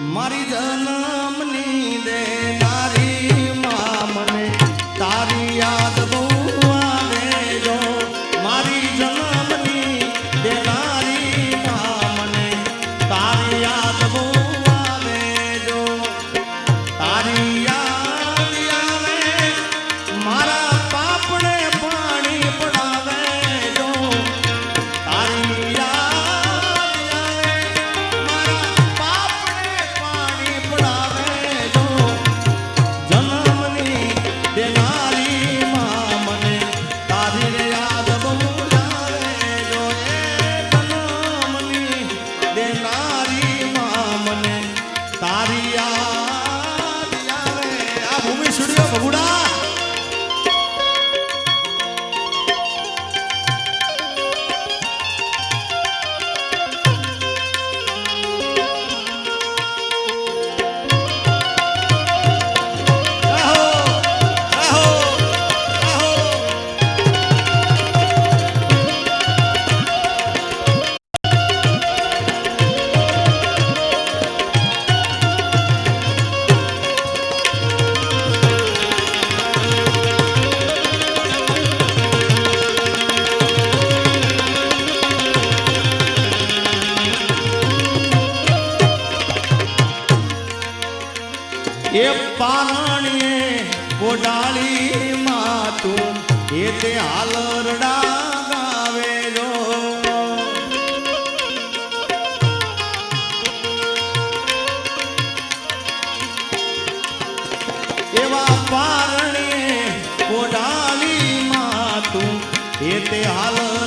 મારી જન્મની દેનારી એ પારણીએ ગોડાળી માતું, એ તે હાલરડા ગાવેલો. એવા પારણીએ ગોડાળી માતું, એ તે આલર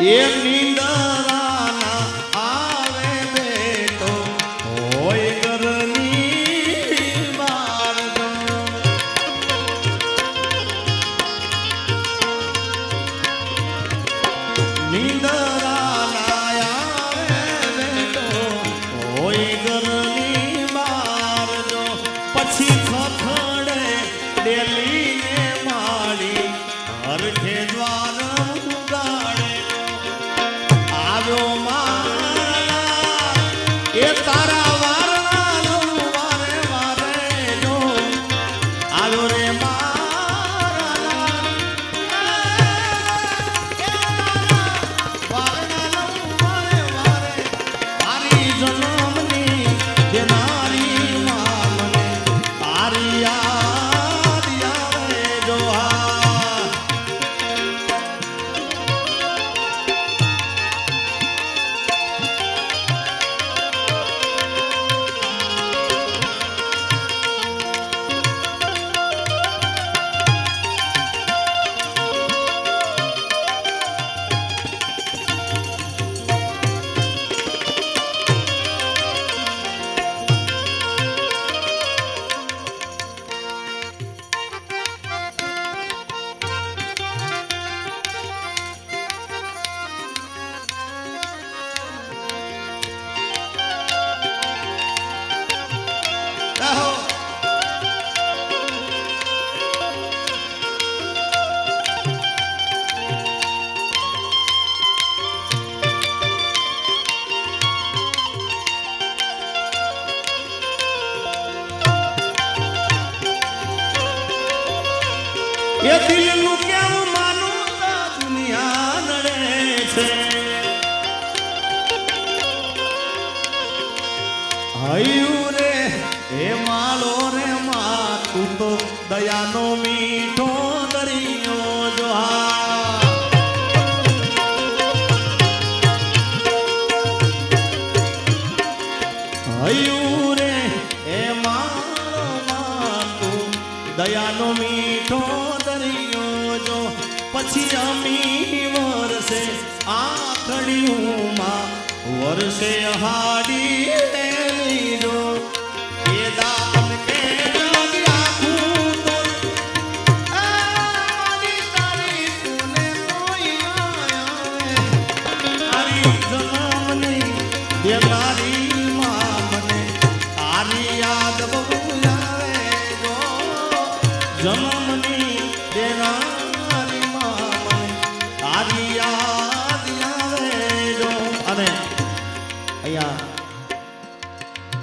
એ નિંદર એ દિલનું કેવું માનું દુનિયા છે? હૈયું રે હે માલો રે મા તું દયાનો મીઠો દરિયો જો આખડિયુંમાં વરસે હાડી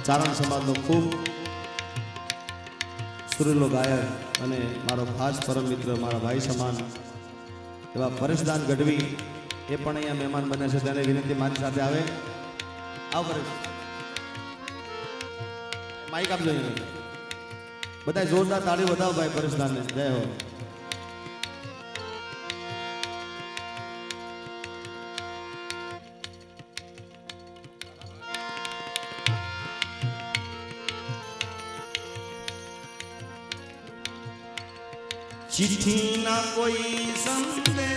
ચારણ સમાજનો ખૂબ સુરેલો ગાયક અને મારો ખાસ પરમ મિત્ર, મારા ભાઈ સમાન, એવા પરેશદાન ગઢવી, એ પણ અહીંયા મહેમાન બને છે. તેને વિનંતી મારી સાથે આવે. આવ પરેશ માઇક આપજો બધા જોરદાર તાળી વધાવો ભાઈ પરેશદાનને જય હો. ચિઠ્ઠી ના કોઈ સંદેશ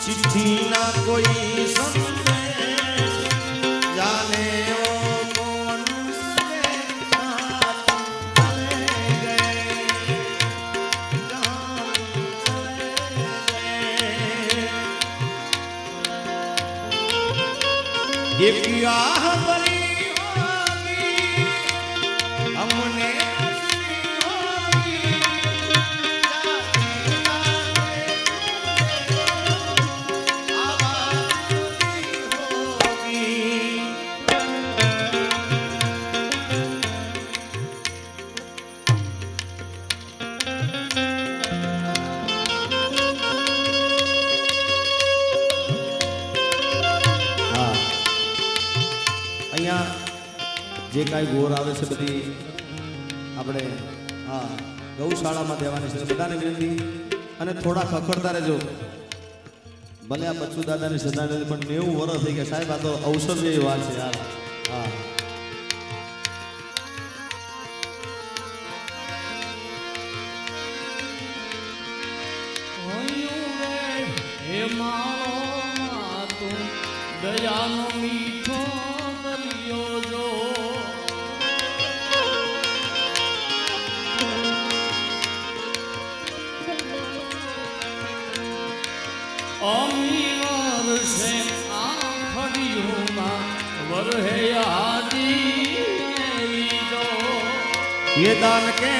ચિઠ્ઠીના કોઈ સંદેશ જાને If you are જે કાંઈ ગોર આવે છે બધી આપણે, હા, ગૌશાળામાં દેવાની છે. બધાને વિનંતી. અને થોડા ખખડતા રહેજો. ભલે આ બચ્ચુ દાદાની શ્રદ્ધાંજલિ પણ નેવું વર્ષ થઈ ગયા. સાહેબ, આ તો અવસર જેવી વાત છે યાર હા. દયાનો મીઠો દરિયો જો. ये दान के